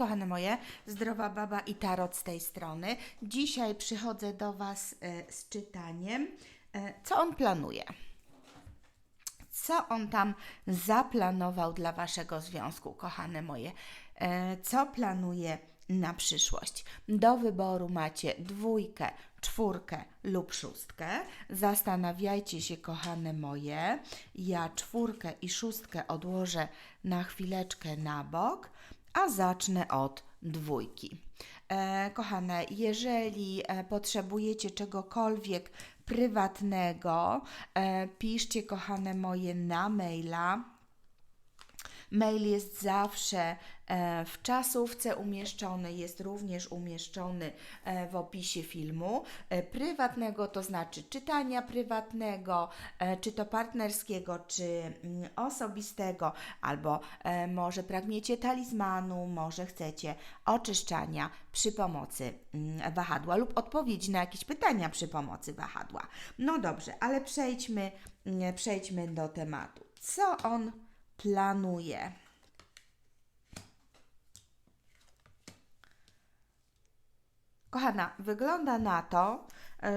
kochane moje, zdrowa baba i tarot z tej strony. Dzisiaj przychodzę do Was e, z czytaniem, e, co on planuje. Co on tam zaplanował dla Waszego związku, kochane moje? E, Co planuje na przyszłość? Do wyboru macie dwójkę, czwórkę lub szóstkę. Zastanawiajcie się, kochane moje. Ja czwórkę i szóstkę odłożę na chwileczkę na bok, a zacznę od dwójki. E, kochane, jeżeli e, potrzebujecie czegokolwiek prywatnego, e, piszcie, kochane moje, na maila. Mail jest zawsze e, w czasówce umieszczony, jest również umieszczony e, w opisie filmu. E, Prywatnego to znaczy czytania prywatnego, czy to partnerskiego, czy mm, osobistego, albo może pragniecie talizmanu, może chcecie oczyszczania przy pomocy mm, wahadła lub odpowiedzi na jakieś pytania przy pomocy wahadła. No dobrze, ale przejdźmy, mm, przejdźmy do tematu. Co on planuje. Kochana, wygląda na to,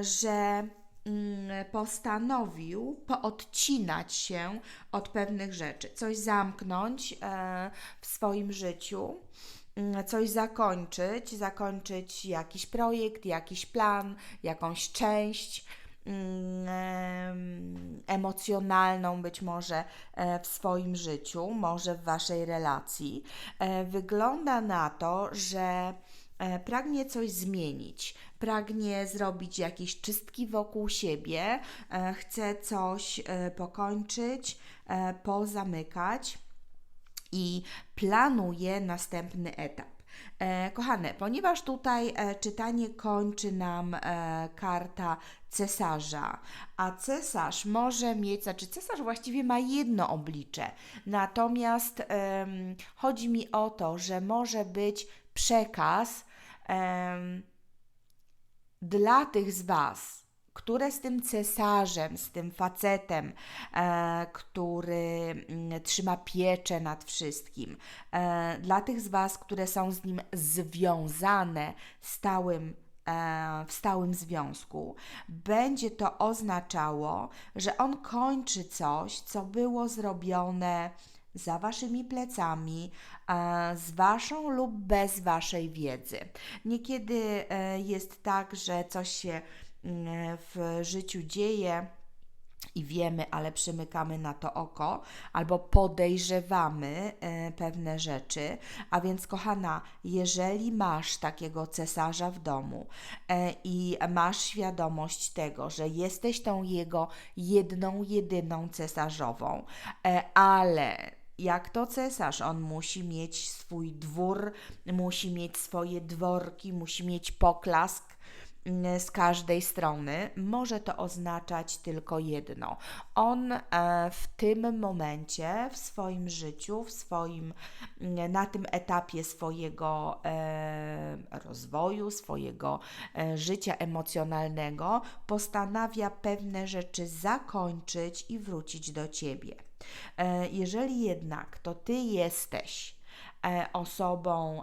że mm, postanowił poodcinać się od pewnych rzeczy, coś zamknąć e, w swoim życiu, mm, coś zakończyć, zakończyć jakiś projekt, jakiś plan, jakąś część emocjonalną być może e, w swoim życiu, może w waszej relacji. E, Wygląda na to, że e, pragnie coś zmienić, pragnie zrobić jakieś czystki wokół siebie, chce coś pokończyć, pozamykać i planuje następny etap. E, kochane, ponieważ tutaj e, czytanie kończy nam e, karta cesarza, a cesarz może mieć, znaczy cesarz właściwie ma jedno oblicze, natomiast em, chodzi mi o to, że może być przekaz em, dla tych z Was, które z tym cesarzem, z tym facetem, e, który mm, trzyma pieczę nad wszystkim, e, dla tych z Was, które są z nim związane stałym e, w stałym związku, będzie to oznaczało, że on kończy coś, co było zrobione za waszymi plecami, e, z waszą lub bez waszej wiedzy. Niekiedy e, jest tak, że coś się w życiu dzieje i wiemy, ale przymykamy na to oko, albo podejrzewamy e, pewne rzeczy. A więc, kochana, jeżeli masz takiego cesarza w domu e, i masz świadomość tego, że jesteś tą jego jedną, jedyną cesarzową, e, ale jak to cesarz, on musi mieć swój dwór, musi mieć swoje dworki, musi mieć poklask mm, z każdej strony. Może to oznaczać tylko jedno. On e, w tym momencie, w swoim życiu, w swoim, mm, na tym etapie swojego e, rozwoju, swojego e, życia emocjonalnego, postanawia pewne rzeczy zakończyć i wrócić do ciebie. Jeżeli jednak to ty jesteś osobą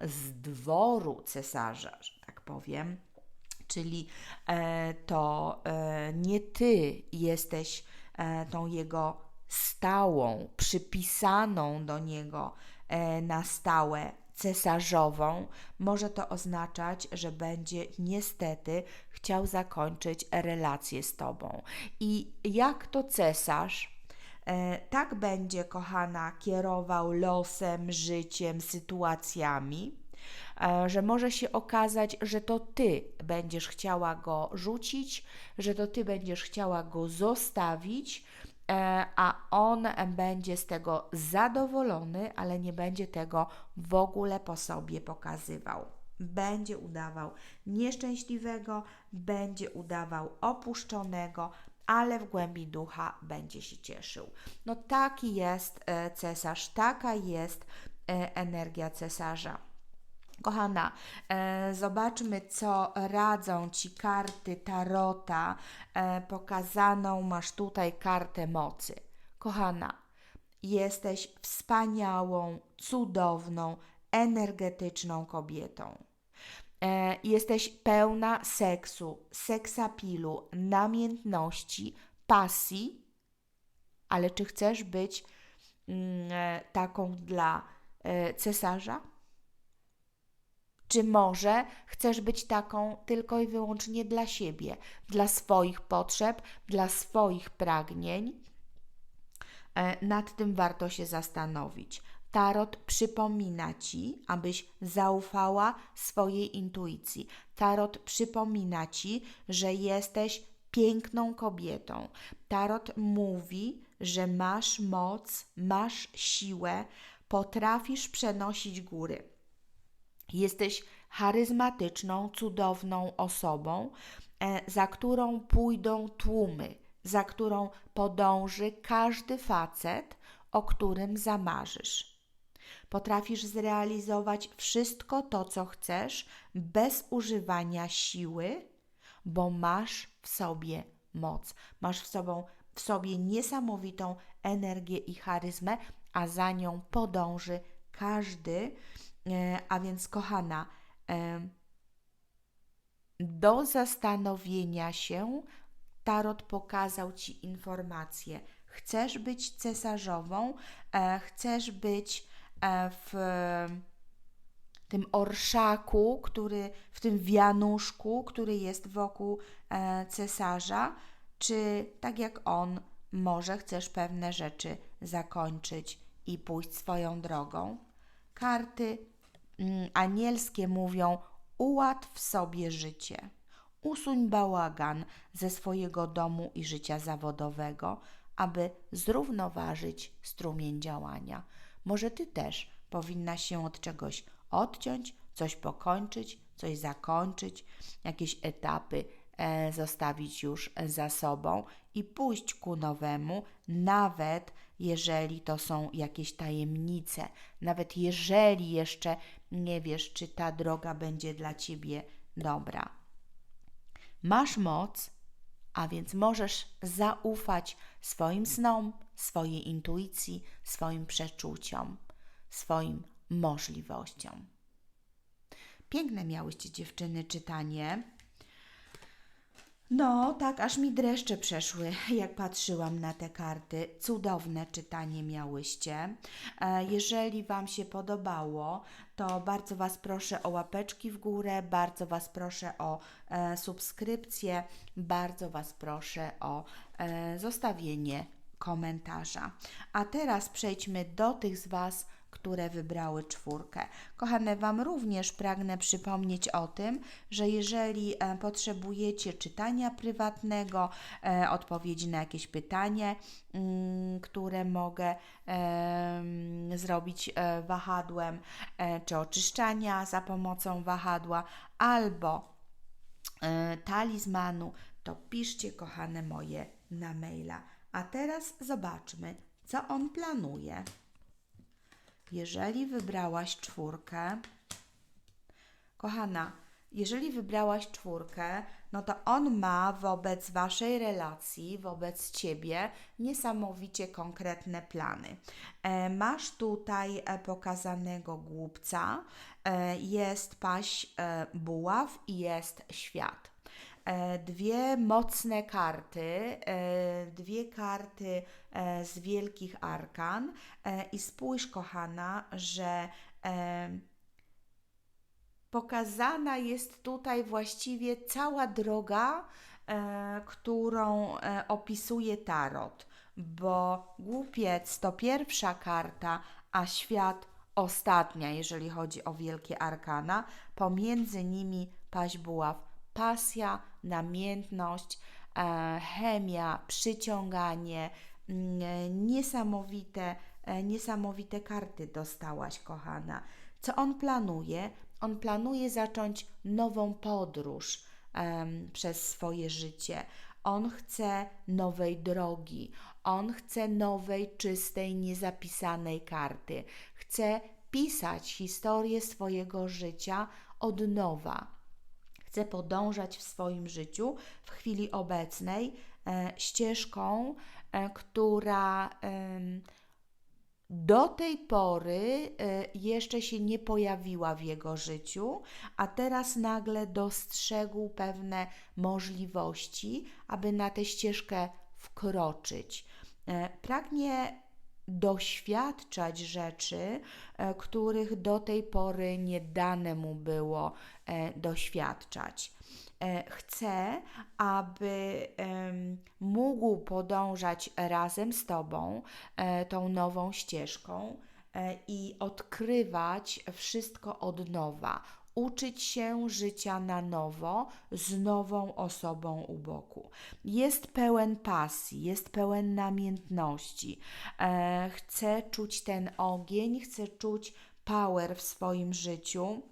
z dworu cesarza, że tak powiem, czyli e, to e, nie ty jesteś e, tą jego stałą, przypisaną do niego na stałe cesarzową, może to oznaczać, że będzie niestety chciał zakończyć relację z tobą. I jak to cesarz, tak będzie, kochana, kierował losem, życiem, sytuacjami, że może się okazać, że to ty będziesz chciała go rzucić, że to ty będziesz chciała go zostawić, e, a on będzie z tego zadowolony, ale nie będzie tego w ogóle po sobie pokazywał. Będzie udawał nieszczęśliwego, będzie udawał opuszczonego, ale w głębi ducha będzie się cieszył. No taki jest e, cesarz, taka jest e, energia cesarza. Kochana, e, zobaczmy, co radzą ci karty Tarota. E, pokazaną masz tutaj kartę mocy. Kochana, jesteś wspaniałą, cudowną, energetyczną kobietą. E, jesteś pełna seksu, seksapilu, namiętności, pasji, ale czy chcesz być mm, e, taką dla e, cesarza? Czy może chcesz być taką tylko i wyłącznie dla siebie, dla swoich potrzeb, dla swoich pragnień? E, nad tym warto się zastanowić. Tarot przypomina ci, abyś zaufała swojej intuicji. Tarot przypomina ci, że jesteś piękną kobietą. Tarot mówi, że masz moc, masz siłę, potrafisz przenosić góry. Jesteś charyzmatyczną, cudowną osobą, e, za którą pójdą tłumy, za którą podąży każdy facet, o którym zamarzysz. Potrafisz zrealizować wszystko to, co chcesz, bez używania siły, bo masz w sobie moc. Masz w, sobą, w sobie niesamowitą energię i charyzmę, a za nią podąży każdy. E, a więc, kochana, e, do zastanowienia się Tarot pokazał Ci informację. Chcesz być cesarzową, e, chcesz być w tym orszaku, który, w tym wianuszku, który jest wokół cesarza, czy tak jak on, może chcesz pewne rzeczy zakończyć i pójść swoją drogą. Karty anielskie mówią: ułatw sobie życie. Usuń bałagan ze swojego domu i życia zawodowego, aby zrównoważyć strumień działania. Może ty też powinnaś się od czegoś odciąć, coś pokończyć, coś zakończyć, jakieś etapy e, zostawić już za sobą i pójść ku nowemu, nawet jeżeli to są jakieś tajemnice, nawet jeżeli jeszcze nie wiesz, czy ta droga będzie dla ciebie dobra. Masz moc, a więc możesz zaufać swoim snom, swojej intuicji, swoim przeczuciom, swoim możliwościom. Piękne miałyście dziewczyny czytanie. No, tak, aż mi dreszcze przeszły, jak patrzyłam na te karty. Cudowne czytanie miałyście. E, jeżeli Wam się podobało, to bardzo Was proszę o łapeczki w górę, bardzo Was proszę o e, subskrypcję, bardzo Was proszę o e, zostawienie komentarza. A teraz przejdźmy do tych z Was, które wybrały czwórkę. Kochane, Wam również pragnę przypomnieć o tym, że jeżeli e, potrzebujecie czytania prywatnego, e, odpowiedzi na jakieś pytanie, mm, które mogę zrobić e, wahadłem, czy oczyszczania za pomocą wahadła, albo talizmanu, to piszcie, kochane moje, na maila. A teraz zobaczmy, co on planuje. Jeżeli wybrałaś czwórkę, kochana, jeżeli wybrałaś czwórkę, no to on ma wobec waszej relacji, wobec ciebie niesamowicie konkretne plany. E, masz tutaj e, pokazanego głupca, e, jest paść e, buław i jest świat. E, dwie mocne karty, e, dwie karty e, z wielkich arkan. I spójrz kochana, że pokazana jest tutaj właściwie cała droga, którą opisuje tarot, bo głupiec to pierwsza karta, a świat ostatnia, jeżeli chodzi o wielkie arkana, pomiędzy nimi paść buław pasja, namiętność, e, chemia, przyciąganie, mm, niesamowite, e, niesamowite karty dostałaś, kochana. Co on planuje? On planuje zacząć nową podróż przez swoje życie. On chce nowej drogi, on chce nowej, czystej, niezapisanej karty. Chce pisać historię swojego życia od nowa chce podążać w swoim życiu w chwili obecnej e, ścieżką, e, która do tej pory e, jeszcze się nie pojawiła w jego życiu, a teraz nagle dostrzegł pewne możliwości, aby na tę ścieżkę wkroczyć. Pragnie doświadczać rzeczy, których do tej pory nie dane mu było doświadczać. E, Chce, aby mógł podążać razem z Tobą e, tą nową ścieżką e, i odkrywać wszystko od nowa, uczyć się życia na nowo z nową osobą u boku. Jest pełen pasji, jest pełen namiętności. E, chce czuć ten ogień, chce czuć power w swoim życiu.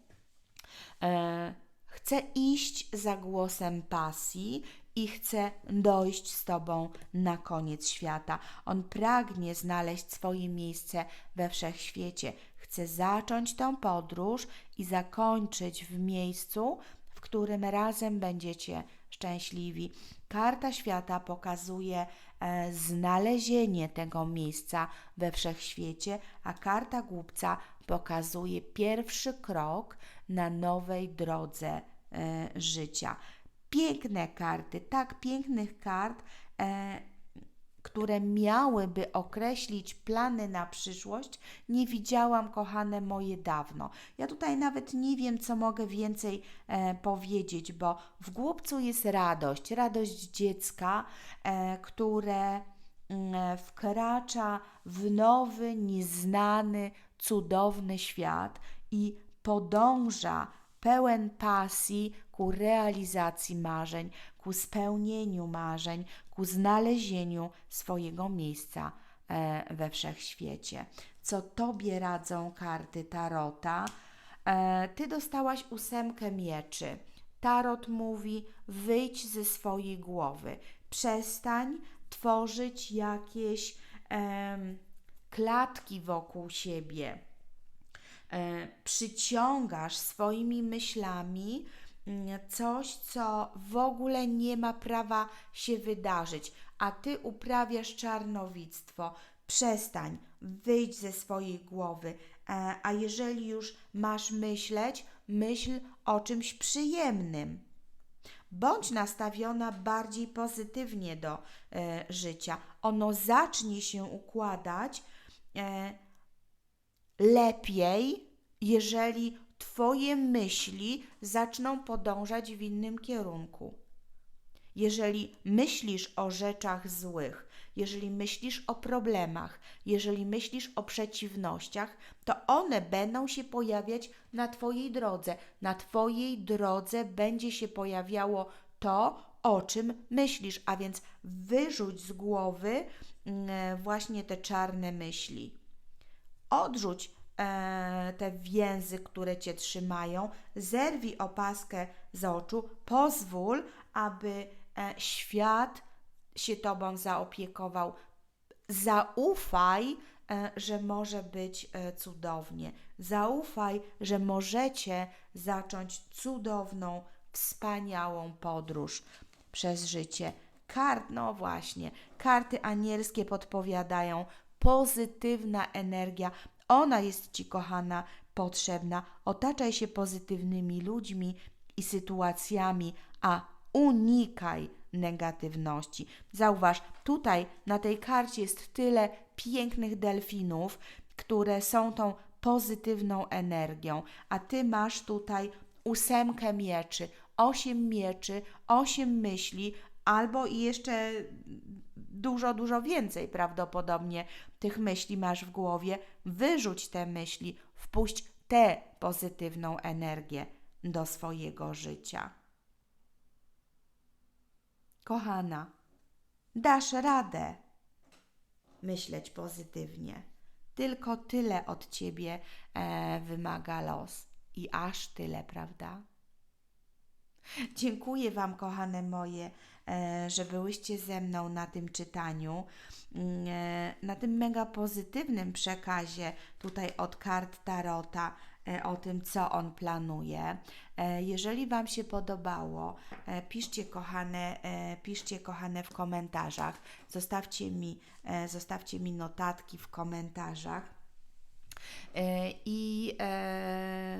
E, chce iść za głosem pasji i chce dojść z Tobą na koniec świata. On pragnie znaleźć swoje miejsce we wszechświecie. Chce zacząć tą podróż i zakończyć w miejscu, w którym razem będziecie szczęśliwi. Karta świata pokazuje znalezienie tego miejsca we wszechświecie, a karta głupca pokazuje pierwszy krok na nowej drodze e, życia. Piękne karty, tak pięknych kart, e, które miałyby określić plany na przyszłość, nie widziałam, kochane moje, dawno. Ja tutaj nawet nie wiem, co mogę więcej e, powiedzieć, bo w głupcu jest radość, radość dziecka, e, które mm, wkracza w nowy, nieznany, cudowny świat i podąża pełen pasji ku realizacji marzeń, ku spełnieniu marzeń, ku znalezieniu swojego miejsca e, we wszechświecie. Co Tobie radzą karty Tarota? E, Ty dostałaś ósemkę mieczy. Tarot mówi: wyjdź ze swojej głowy, przestań tworzyć jakieś em, klatki wokół siebie. E, przyciągasz swoimi myślami coś, co w ogóle nie ma prawa się wydarzyć, a ty uprawiasz czarnowictwo. Przestań, wyjdź ze swojej głowy, e, a jeżeli już masz myśleć, myśl o czymś przyjemnym. Bądź nastawiona bardziej pozytywnie do e, życia. Ono zacznie się układać e, lepiej, jeżeli Twoje myśli zaczną podążać w innym kierunku. Jeżeli myślisz o rzeczach złych, jeżeli myślisz o problemach, jeżeli myślisz o przeciwnościach, to one będą się pojawiać na Twojej drodze. Na Twojej drodze będzie się pojawiało to, o czym myślisz, a więc wyrzuć z głowy mm, właśnie te czarne myśli. Odrzuć te więzy, które cię trzymają, zerwij opaskę z oczu, pozwól, aby e, świat się tobą zaopiekował. Zaufaj, e, że może być e, cudownie. Zaufaj, że możecie zacząć cudowną, wspaniałą podróż przez życie. Kart, no właśnie, karty anielskie podpowiadają pozytywna energia. Ona jest Ci, kochana, potrzebna. Otaczaj się pozytywnymi ludźmi i sytuacjami, a unikaj negatywności. Zauważ, tutaj na tej karcie jest tyle pięknych delfinów, które są tą pozytywną energią, a Ty masz tutaj ósemkę mieczy, osiem mieczy, osiem myśli, albo i jeszcze dużo, dużo więcej prawdopodobnie tych myśli masz w głowie. Wyrzuć te myśli, wpuść tę pozytywną energię do swojego życia. Kochana, dasz radę myśleć pozytywnie. Tylko tyle od ciebie e, wymaga los. I aż tyle, prawda? Dziękuję Wam, kochane moje, że byłyście ze mną na tym czytaniu, mm, e, na tym mega pozytywnym przekazie tutaj od kart Tarota. e, o tym, co on planuje. E, Jeżeli Wam się podobało, e, piszcie kochane, e, piszcie kochane w komentarzach. Zostawcie mi, e, zostawcie mi notatki w komentarzach. E, I e,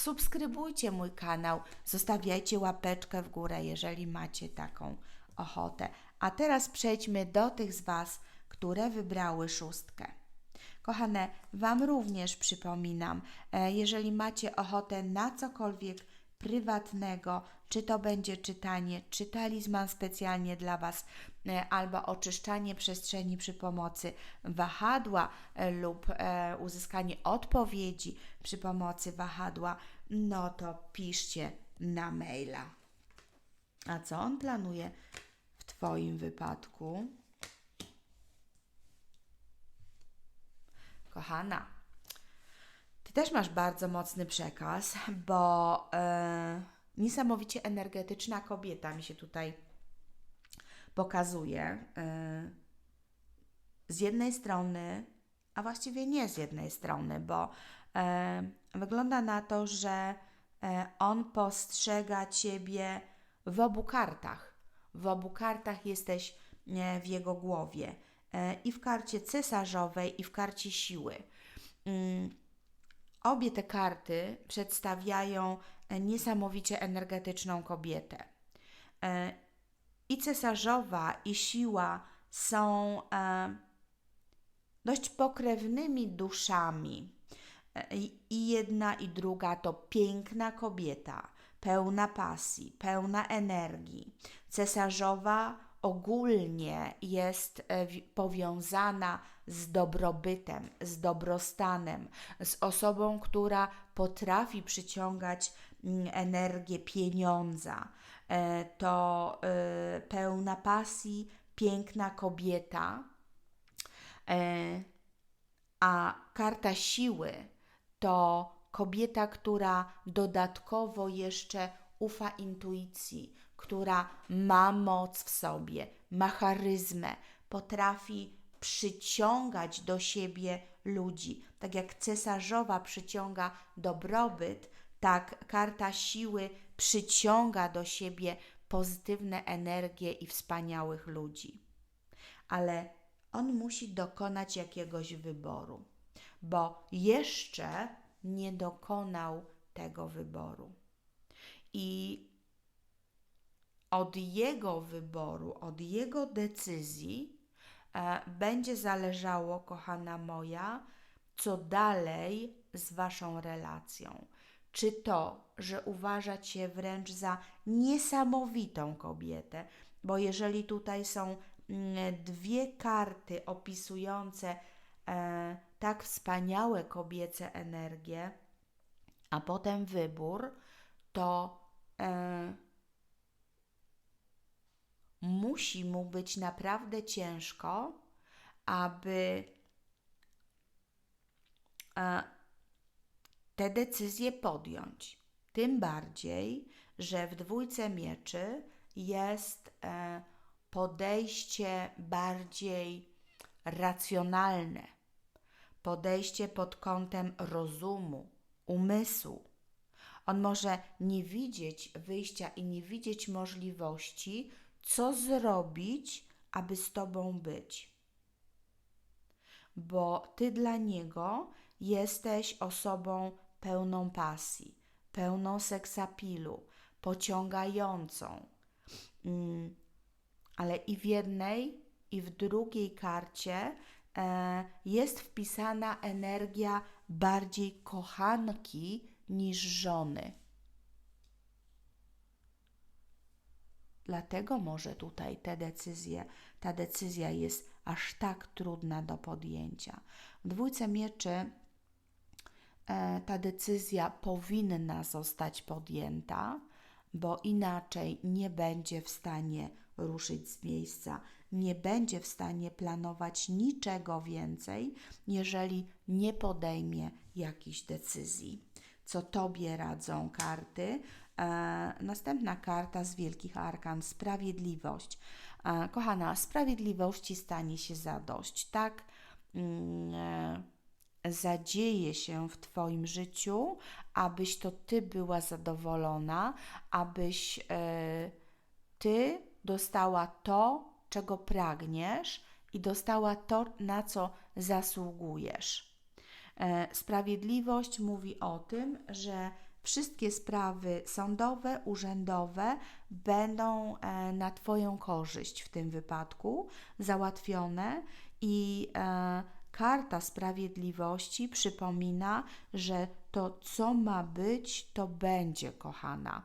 subskrybujcie mój kanał, zostawiajcie łapeczkę w górę, jeżeli macie taką ochotę. A teraz przejdźmy do tych z Was, które wybrały szóstkę. Kochane, Wam również przypominam, e, jeżeli macie ochotę na cokolwiek prywatnego, czy to będzie czytanie, czy talizman specjalnie dla Was, e, albo oczyszczanie przestrzeni przy pomocy wahadła e, lub e, uzyskanie odpowiedzi przy pomocy wahadła, no to piszcie na maila. A co on planuje w Twoim wypadku? Kochana, też masz bardzo mocny przekaz, bo e, niesamowicie energetyczna kobieta mi się tutaj pokazuje. E, z jednej strony, a właściwie nie z jednej strony, bo e, wygląda na to, że e, on postrzega ciebie w obu kartach. W obu kartach jesteś e, w jego głowie. E, I w karcie cesarzowej, i w karcie siły. Obie te karty przedstawiają e, niesamowicie energetyczną kobietę. E, I cesarzowa, i siła są e, dość pokrewnymi duszami. I jedna, i druga to piękna kobieta, pełna pasji, pełna energii. Cesarzowa ogólnie jest wi- powiązana z dobrobytem, z dobrostanem, z osobą, która potrafi przyciągać mm, energię pieniądza. E, To e, pełna pasji, piękna kobieta. E, a karta siły to kobieta, która dodatkowo jeszcze ufa intuicji, która ma moc w sobie, ma charyzmę, potrafi przyciągać do siebie ludzi. Tak jak cesarzowa przyciąga dobrobyt, tak karta siły przyciąga do siebie pozytywne energie i wspaniałych ludzi ale on musi dokonać jakiegoś wyboru, bo jeszcze nie dokonał tego wyboru. I od jego wyboru, od jego decyzji będzie zależało, kochana moja, co dalej z waszą relacją. Czy to, że uważa cię wręcz za niesamowitą kobietę, bo jeżeli tutaj są mm, dwie karty opisujące e, tak wspaniałe kobiece energie, a potem wybór, to e, musi mu być naprawdę ciężko, aby e, te decyzje podjąć. Tym bardziej, że w dwójce mieczy jest e, podejście bardziej racjonalne, podejście pod kątem rozumu, umysłu. On może nie widzieć wyjścia i nie widzieć możliwości, co zrobić, aby z tobą być. Bo ty dla niego jesteś osobą pełną pasji, pełną seksapilu, pociągającą. Mm, ale i w jednej, i w drugiej karcie e, jest wpisana energia bardziej kochanki niż żony. Dlatego może tutaj te decyzje, ta decyzja jest aż tak trudna do podjęcia. W dwójce mieczy e, ta decyzja powinna zostać podjęta, bo inaczej nie będzie w stanie ruszyć z miejsca, nie będzie w stanie planować niczego więcej, jeżeli nie podejmie jakichś decyzji. Co tobie radzą karty? E, następna karta z wielkich arkan sprawiedliwość. E, kochana, sprawiedliwości stanie się zadość, tak? Mm, e, zadzieje się w Twoim życiu, abyś to Ty była zadowolona, abyś Ty dostała to, czego pragniesz i dostała to, na co zasługujesz. Sprawiedliwość mówi o tym, że wszystkie sprawy sądowe, urzędowe będą e, na Twoją korzyść w tym wypadku załatwione i e, karta sprawiedliwości przypomina, że to, co ma być, to będzie, kochana.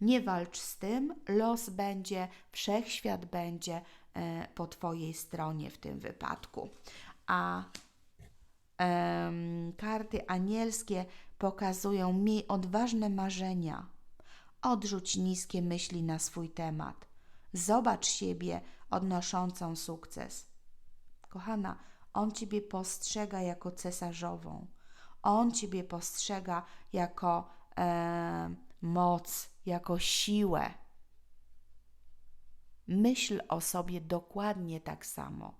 Nie walcz z tym, los będzie, wszechświat będzie e, po Twojej stronie w tym wypadku. A em, karty anielskie pokazują mi odważne marzenia. Odrzuć niskie myśli na swój temat. Zobacz siebie odnoszącą sukces. Kochana, on Ciebie postrzega jako cesarzową. On Ciebie postrzega jako e, moc, jako siłę. Myśl o sobie dokładnie tak samo.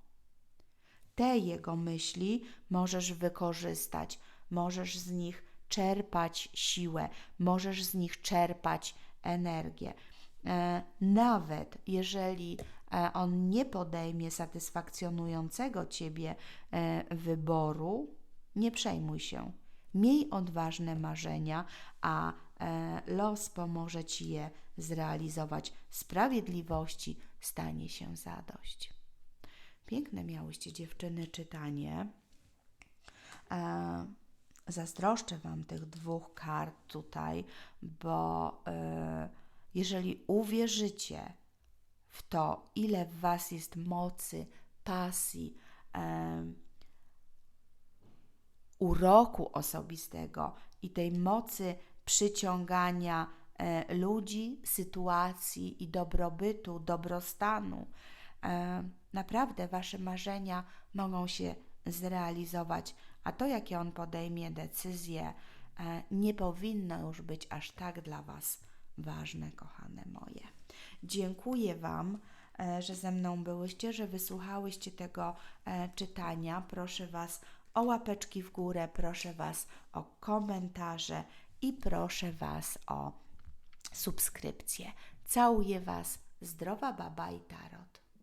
Te jego myśli możesz wykorzystać, możesz z nich czerpać siłę, możesz z nich czerpać energię. E, Nawet jeżeli e, on nie podejmie satysfakcjonującego ciebie e, wyboru, nie przejmuj się. Miej odważne marzenia, a los pomoże ci je zrealizować. Sprawiedliwości stanie się zadość. Piękne miałyście dziewczyny czytanie. Zazdroszczę Wam tych dwóch kart tutaj, bo e, jeżeli uwierzycie w to, ile w Was jest mocy, pasji, e, uroku osobistego i tej mocy przyciągania e, ludzi, sytuacji i dobrobytu, dobrostanu, e, naprawdę Wasze marzenia mogą się zrealizować, a to, jakie on podejmie decyzje, e, nie powinno już być aż tak dla Was ważne, kochane moje. Dziękuję Wam, e, że ze mną byłyście, że wysłuchałyście tego e, czytania. Proszę Was o łapeczki w górę, proszę Was o komentarze i proszę Was o subskrypcję. Całuję Was, zdrowa baba i tarot.